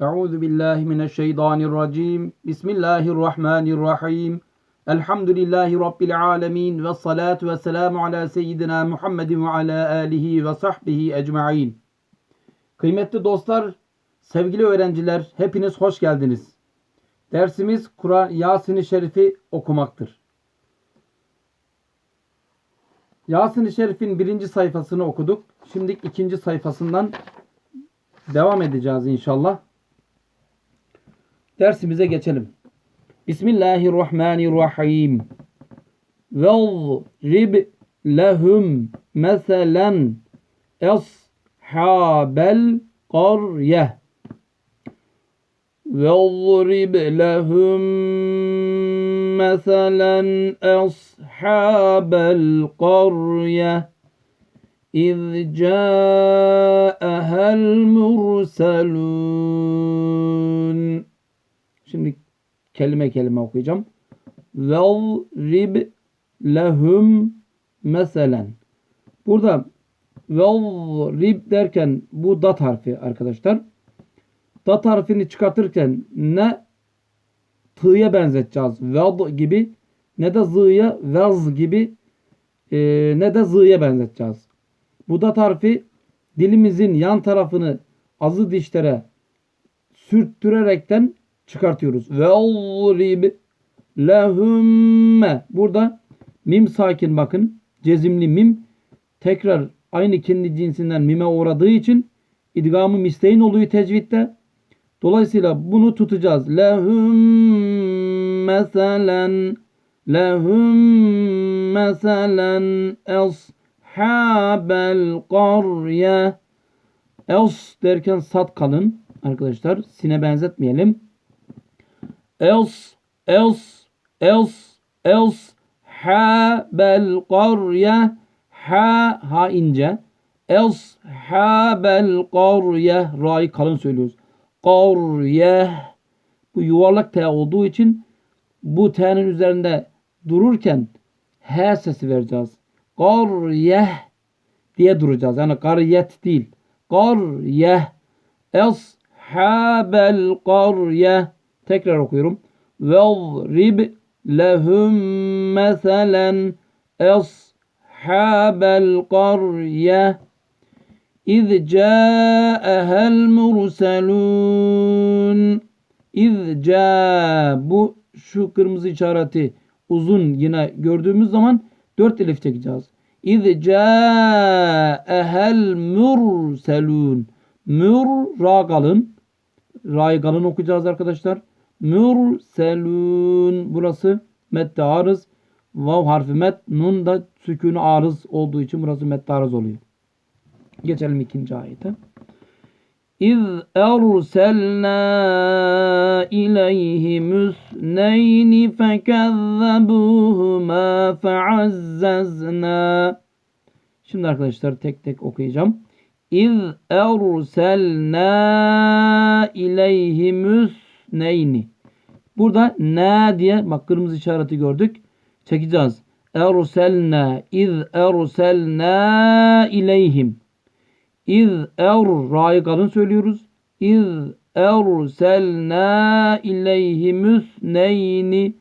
Euzu billahi mineşşeytanirracim. Bismillahirrahmanirrahim. Elhamdülillahi rabbil alamin ve salatu ve selamu ala seyyidina Muhammedin ve ala alihi ve sahbihi ecmaîn. Kıymetli dostlar, sevgili öğrenciler, hepiniz hoş geldiniz. Dersimiz Kur'an Yasin-i Şerif'i okumaktır. Yasin-i Şerif'in birinci sayfasını okuduk. Şimdi ikinci sayfasından devam edeceğiz inşallah. Dersimize geçelim. Bismillahirrahmanirrahim. وَضْرِبْ لَهُمْ مَثَلًا أَصْحَابَ الْقَرْيَةِ وَاضْرِبْ لَهُم مَثَلًا أَصْحَابَ الْقَرْيَةِ إِذْ جَاءَهَا الْمُرْسَلُونَ Şimdi kelime kelime okuyacağım. Ve'rib lehum meselen. Burada ve'rib derken bu dat harfi arkadaşlar. Dat harfini çıkartırken ne t'ya benzeteceğiz. Ve'd gibi ne de z'ya vez gibi e, ne de z'ya benzeteceğiz. Bu dat harfi dilimizin yan tarafını azı dişlere sürttürerekten çıkartıyoruz. Ve rib lehumme. Burada mim sakin bakın. Cezimli mim. Tekrar aynı kendi cinsinden mime uğradığı için idgamı misteyin oluyor tecvitte. Dolayısıyla bunu tutacağız. Lehum meselen lehum meselen eshabel qarye Els derken sat kalın arkadaşlar. Sine benzetmeyelim. Els els els els habel qarye ha ha ince els habel qarye ra'yı kalın söylüyoruz. Qarye bu yuvarlak T olduğu için bu T'nin üzerinde dururken H sesi vereceğiz. Qarye diye duracağız. Yani qariyet değil. Qarye Eshabel qarye Tekrar okuyorum. Ve'rib lehum meselen Eshabel qarye İz câehel murselûn İz ca bu şu kırmızı işareti uzun yine gördüğümüz zaman dört elif çekeceğiz. İz câehel murselûn Mür ra kalın. Ra'yı kalın okuyacağız arkadaşlar. Mürselûn burası medde arız. Vav harfi met. Nun da sükûnü arız olduğu için burası medde arız oluyor. Geçelim ikinci ayete. İz erselna ileyhim üsneyni fekezzebuhuma feazzezna Şimdi arkadaşlar tek tek okuyacağım. İz erselna ileyhim üsneyni Burada ne diye bak kırmızı işareti gördük. Çekeceğiz. Erselna iz erselna ileyhim İz er ra'yı kalın söylüyoruz. İz erselna ileyhimüs neyni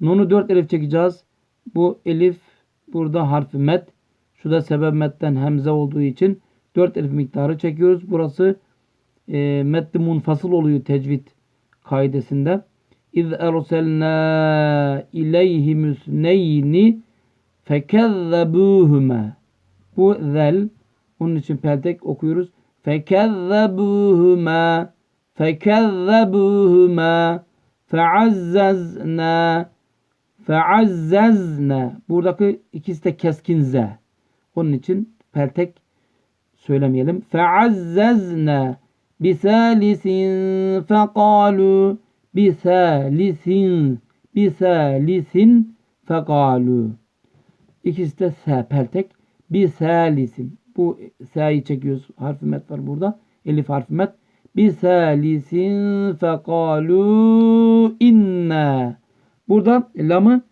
Nunu dört elif çekeceğiz. Bu elif burada harfi met. Şu da sebep metten hemze olduğu için dört elif miktarı çekiyoruz. Burası e, metli munfasıl oluyor tecvid kaidesinde. İz erselna ileyhimüs neyni fekezzebuhuma Bu zel onun için peltek okuyoruz. Fekezzebuhuma fekezzebuhuma feazzazna feazzazna Buradaki ikisi de keskin z. Onun için peltek söylemeyelim. Feazzazna bisalisin fekalu bisalisin bisalisin fekalu İkisi de s peltek bisalisin bu S'yi çekiyoruz. Harfi met var burada. Elif harfi met. Bisalisin fekalu inna. Burada lamı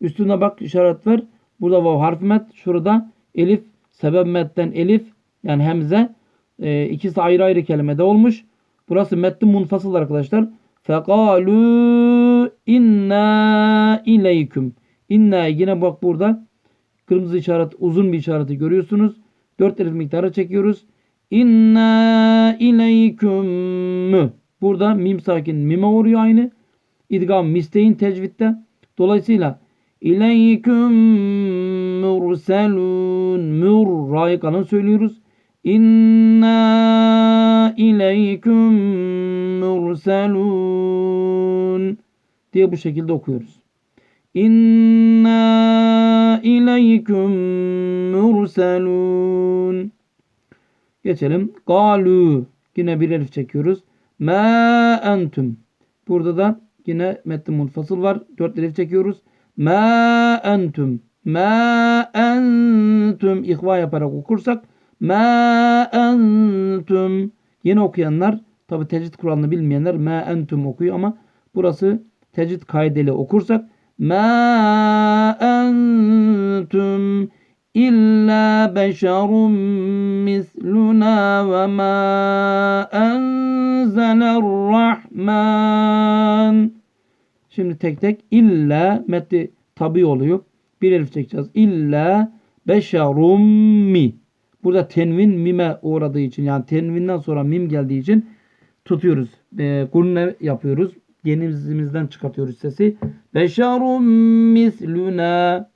üstüne bak işaret var. Burada vav harfi met. Şurada elif sebep metten elif yani hemze e, ikisi ayrı ayrı kelimede olmuş. Burası metni munfasıl arkadaşlar. Fekalu inna ileyküm. İnna yine bak burada kırmızı işaret uzun bir işareti görüyorsunuz. Dört elif miktarı çekiyoruz. İnna ileyküm. Burada mim sakin mime vuruyor aynı. İdgam misteyin tecvitte. Dolayısıyla İleyküm ra'yı kalın söylüyoruz. İnna ileyküm murselun diye bu şekilde okuyoruz. İnna ileyküm murselun Geçelim. Galu yine bir elif çekiyoruz. Ma entum. Burada da yine metni munfasıl var. Dört elif çekiyoruz. Ma entum. Ma entum. İhva yaparak okursak. Ma entum. Yeni okuyanlar tabi tecvid kuralını bilmeyenler ma entum okuyor ama burası tecvid kaideli okursak ma entum illa beşerun misluna ve ma enzeler rahman Şimdi tek tek illa metni tabi oluyor. Bir elif çekeceğiz. İlla beşerum mi. Burada tenvin mime uğradığı için yani tenvinden sonra mim geldiği için tutuyoruz. E, gurne yapıyoruz. Genizimizden çıkartıyoruz sesi. Beşerum misluna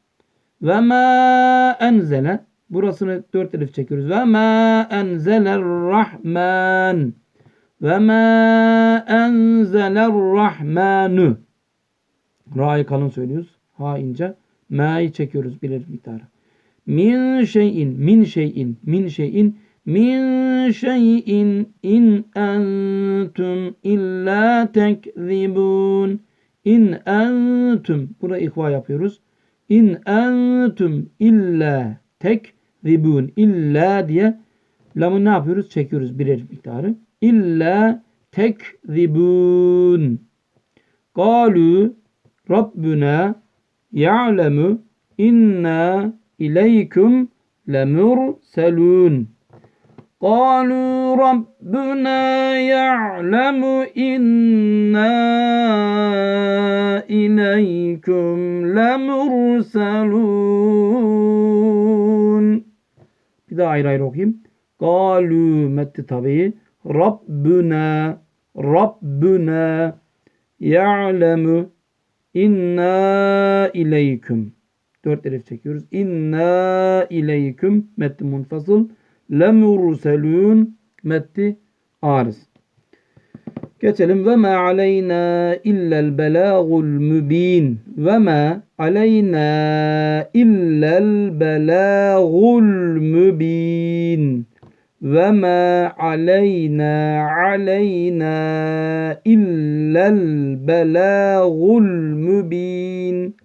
ve ma enzele. Burasını dört elif çekiyoruz. Ve ma enzeler rahman. Ve ma enzeler rahmanu. Ra'yı kalın söylüyoruz. Ha ince. Ma'yı çekiyoruz bir elif miktarı. Min şeyin, min şeyin, min şeyin, min şeyin in entum illa tekzibun. İn entum. Burada ihva yapıyoruz. İn entum illa tekzibun. İlla diye lamı ne yapıyoruz? Çekiyoruz bir elif miktarı. İlla tekzibun. Galu Rabbuna ya'lemu inna ileykum lemurselun. قالوا ربنا يعلم إنا إليكم لمرسلون Bir daha ayrı ayrı okuyayım. Galu metti tabi. Rabbuna Rabbuna ya'lemu inna ileyküm. Dört elif çekiyoruz. İnna ileyküm metni munfasıl. Lemurselun metni ariz. Geçelim. Ve ma aleyna illel belagul mübin. Ve ma aleyna illel belagul mübin. Ve ma aleyna aleyna illel belagul mübin.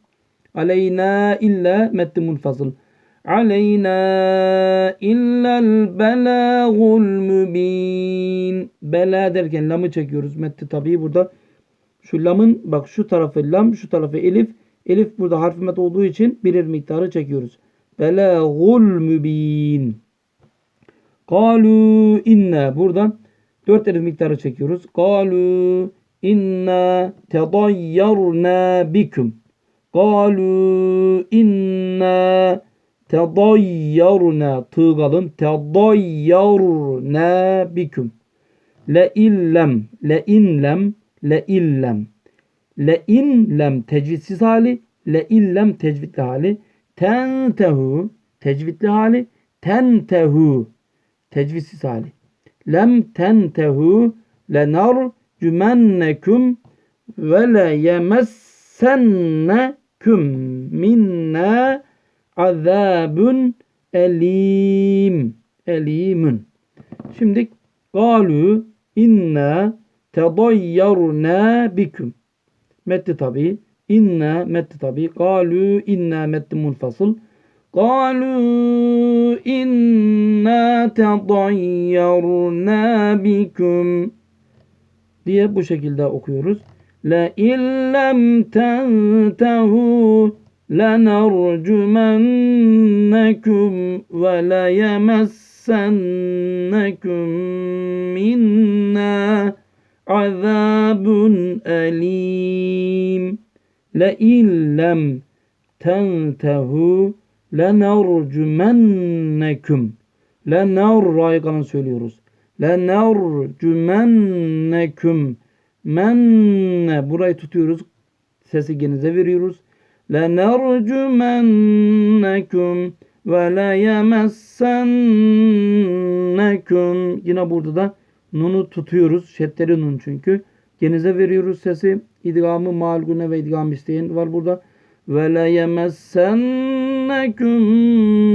Aleyna illa metni munfasıl. Aleyna illel belagul mübin. Bela derken lamı çekiyoruz. Metti tabii burada. Şu lamın bak şu tarafı lam şu tarafı elif. Elif burada harf met olduğu için birer miktarı çekiyoruz. Belagul mübin. Kalu inna buradan dört elif miktarı çekiyoruz. Kalu inna tedayyarna bikum. Kalu inna tedayyarna tığalın tedayyarna bikum. Le illem le inlem le illem le inlem tecvidsiz hali le illem tecvidli hali. Tentehu tecvidli hali. Tentehu tecvidsiz hali. Lem tentehu lenar cümennekum ve le yemessennekum minna azabun elim elimun. Şimdi galu inna tedayyarna bikum. Metti tabi. İnna metti tabi. Galu inna metti munfasıl. قالوا إنا تضيرنا بكم diye bu şekilde okuyoruz. La illem tentehu لنرجمنكم وليمسنكم منا azabun elim. Le illem tentehu lenercümenneküm. Lenur ra'yı kalın söylüyoruz. Lenercümenneküm. Menne burayı tutuyoruz. Sesi genize veriyoruz. لَنَرْجُمَنَّكُمْ وَلَيَمَسَّنَّكُمْ Yine burada da nunu tutuyoruz. Şeddeli nun çünkü. Genize veriyoruz sesi. İdgamı malgune ve idgam isteyen var burada. وَلَيَمَسَّنَّكُمْ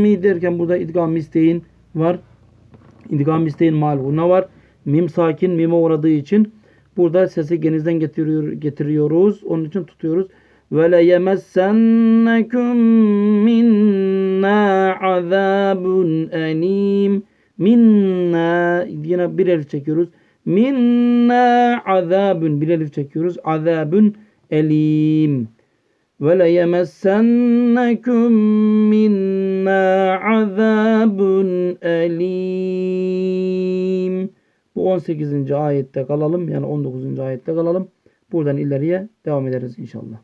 mi derken burada idgam isteyin var. İdgam isteyin malgune var. Mim sakin mime uğradığı için burada sesi genizden getiriyor, getiriyoruz. Onun için tutuyoruz. Ve le yemessennekum minna azabun elim. Minna yine bir elif çekiyoruz. Minna azabun bir elif çekiyoruz. Azabun elim. Ve le yemessennekum minna azabun elim. Bu 18. ayette kalalım. Yani 19. ayette kalalım. Buradan ileriye devam ederiz inşallah.